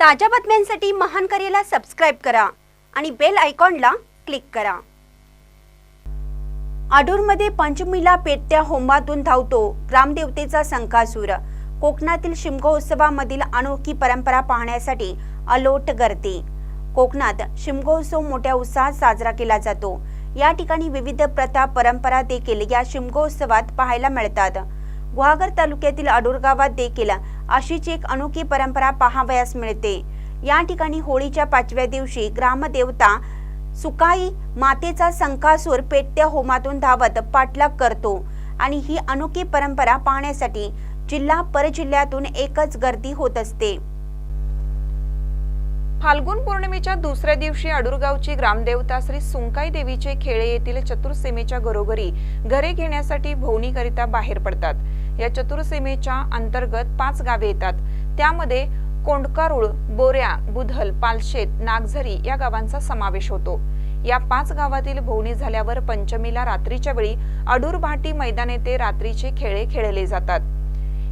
ताज्या बातम्यांसाठी महान करेला सबस्क्राईब करा आणि बेल आयकॉनला क्लिक करा. आडूरमध्ये पंचमीला पेटत्या होमातून धावतो ग्रामदेवतेचा संकासूर. कोकणातील शिमगो उत्सवामधील अनोखी परंपरा पाहण्यासाठी अलोट गर्दी. कोकणात शिमगोत्सव मोठ्या उत्साहात साजरा केला जातो. या ठिकाणी विविध प्रथा परंपरा देखील या शिमगोत्सवात पाहायला मिळतात. गुहागर तालुक्यातील अडूर गावात देखील अशीच एक अनोखी परंपरा पाहावयास मिळते. या ठिकाणी होळीच्या पाचव्या दिवशी ग्रामदेवता सुकाई मातेचा संकासूर पेटत्या होमातून धावत पाठलाग करतो आणि ही अनोखी परंपरा पाहण्यासाठी जिल्हा परजिल्ह्यातून एकच गर्दी होत असते. फाल्गुन पौर्णिमेच्या दुसऱ्या दिवशी अडुरगावची ग्रामदेवता श्री सुंकाई देवीचे खेळे येथील चतुर्सीमेच्या घरोघरी घरे घेण्यासाठी भोवणीकरिता बाहेर पडतात. या चतुर्सीमेच्या अंतर्गत पाच गावे येतात. त्यामध्ये कोंडकारुळ बोऱ्या बुधल पालशेत नागझरी या गावांचा समावेश होतो. या पाच गावातील भोवणी झाल्यावर पंचमीला रात्रीच्या वेळी अडूर भाटी मैदान येथे रात्रीचे खेळे खेळले जातात.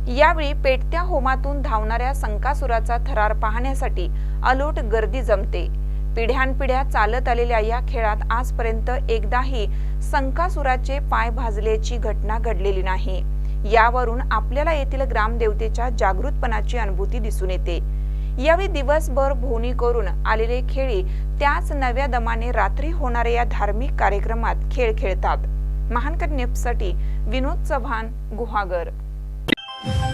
यावेळी पेटत्या होमातून धावणाऱ्या संकासुराचा थरार पाहण्यासाठी अलोट गर्दी जमते. पिढ्यानपिढ्या चालत आलेल्या या खेळात आजपर्यंत एकदाही संकासुराचे पाय भाजल्याची घटना घडलेली नाही. यावरून आपल्याला येथील ग्रामदेवतेच्या जागृतपणाची अनुभूती दिसून येते. यावेळी दिवसभर भोवणी करून आलेले खेळी त्याच नव्या दमाने रात्री होणाऱ्या या धार्मिक कार्यक्रमात खेळ खेळतात. महानकर नेपसाठी विनोद चव्हाण गुहागर. Thank you.